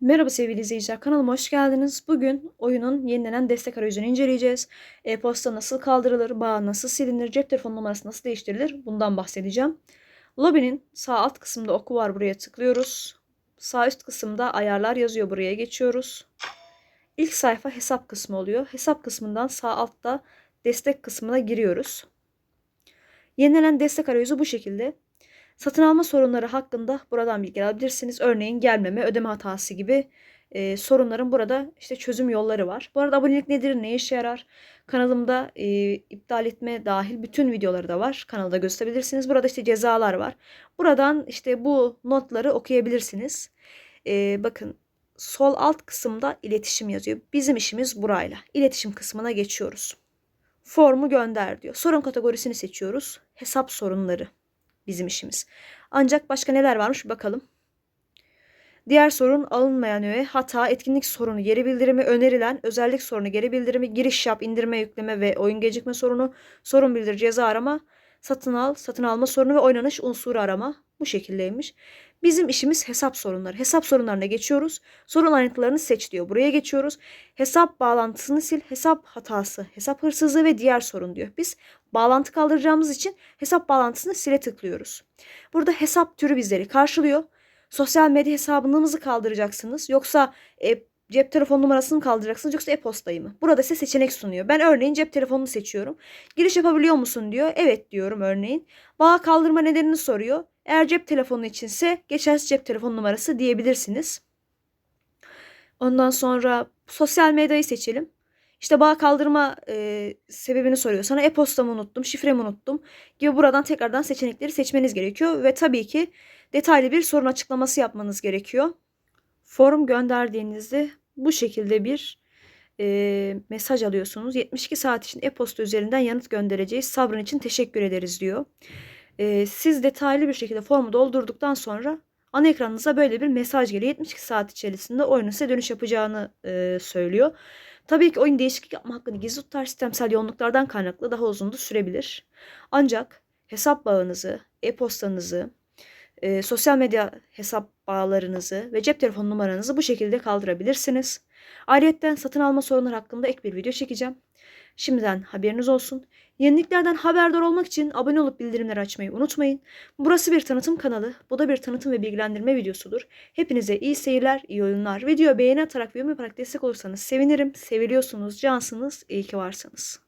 Merhaba sevgili izleyiciler, kanalıma hoş geldiniz. Bugün oyunun yenilenen destek arayüzünü inceleyeceğiz. E-posta nasıl kaldırılır, bağ nasıl silinir, cep telefonu numarası nasıl değiştirilir bundan bahsedeceğim. Lobinin sağ alt kısmında oku var buraya tıklıyoruz. Sağ üst kısımda ayarlar yazıyor buraya geçiyoruz. İlk sayfa hesap kısmı oluyor. Hesap kısmından sağ altta destek kısmına giriyoruz. Yenilenen destek arayüzü bu şekilde. Satın alma sorunları hakkında buradan bilgi alabilirsiniz. Örneğin gelmeme, ödeme hatası gibi e, sorunların burada işte çözüm yolları var. Bu arada abonelik nedir, ne işe yarar? Kanalımda e, iptal etme dahil bütün videoları da var. Kanalda gösterebilirsiniz. Burada işte cezalar var. Buradan işte bu notları okuyabilirsiniz. E, bakın sol alt kısımda iletişim yazıyor. Bizim işimiz burayla. İletişim kısmına geçiyoruz. Formu gönder diyor. Sorun kategorisini seçiyoruz. Hesap sorunları bizim işimiz. Ancak başka neler varmış bakalım. Diğer sorun alınmayan öğe, hata, etkinlik sorunu, geri bildirimi, önerilen, özellik sorunu, geri bildirimi, giriş yap, indirme, yükleme ve oyun gecikme sorunu, sorun bildir, ceza arama, satın al, satın alma sorunu ve oynanış unsuru arama. Bu şekildeymiş. Bizim işimiz hesap sorunları. Hesap sorunlarına geçiyoruz. Sorun ayrıntılarını seç diyor. Buraya geçiyoruz. Hesap bağlantısını sil, hesap hatası, hesap hırsızlığı ve diğer sorun diyor. Biz bağlantı kaldıracağımız için hesap bağlantısını sile tıklıyoruz. Burada hesap türü bizleri karşılıyor. Sosyal medya hesabınızı kaldıracaksınız. Yoksa e, cep telefon numarasını kaldıracaksınız yoksa e-postayı mı? Burada size seçenek sunuyor. Ben örneğin cep telefonunu seçiyorum. Giriş yapabiliyor musun diyor. Evet diyorum örneğin. Bağ kaldırma nedenini soruyor. Eğer cep telefonu içinse geçersiz cep telefon numarası diyebilirsiniz. Ondan sonra sosyal medyayı seçelim. İşte bağ kaldırma e, sebebini soruyor. Sana e-postamı unuttum, şifremi unuttum gibi buradan tekrardan seçenekleri seçmeniz gerekiyor. Ve tabii ki detaylı bir sorun açıklaması yapmanız gerekiyor. Forum gönderdiğinizde bu şekilde bir e, mesaj alıyorsunuz. 72 saat için e-posta üzerinden yanıt göndereceğiz. Sabrın için teşekkür ederiz diyor. E, siz detaylı bir şekilde formu doldurduktan sonra ana ekranınıza böyle bir mesaj geliyor. 72 saat içerisinde oyunun size dönüş yapacağını e, söylüyor. Tabii ki oyun değişiklik yapma hakkını gizli tutar sistemsel yoğunluklardan kaynaklı daha uzun da sürebilir. Ancak hesap bağınızı, e-postanızı, e, sosyal medya hesap bağlarınızı ve cep telefon numaranızı bu şekilde kaldırabilirsiniz. Ayrıca satın alma sorunları hakkında ek bir video çekeceğim. Şimdiden haberiniz olsun. Yeniliklerden haberdar olmak için abone olup bildirimleri açmayı unutmayın. Burası bir tanıtım kanalı. Bu da bir tanıtım ve bilgilendirme videosudur. Hepinize iyi seyirler, iyi oyunlar. Video beğeni atarak ve yorum yaparak destek olursanız sevinirim. Seviliyorsunuz, cansınız, iyi ki varsınız.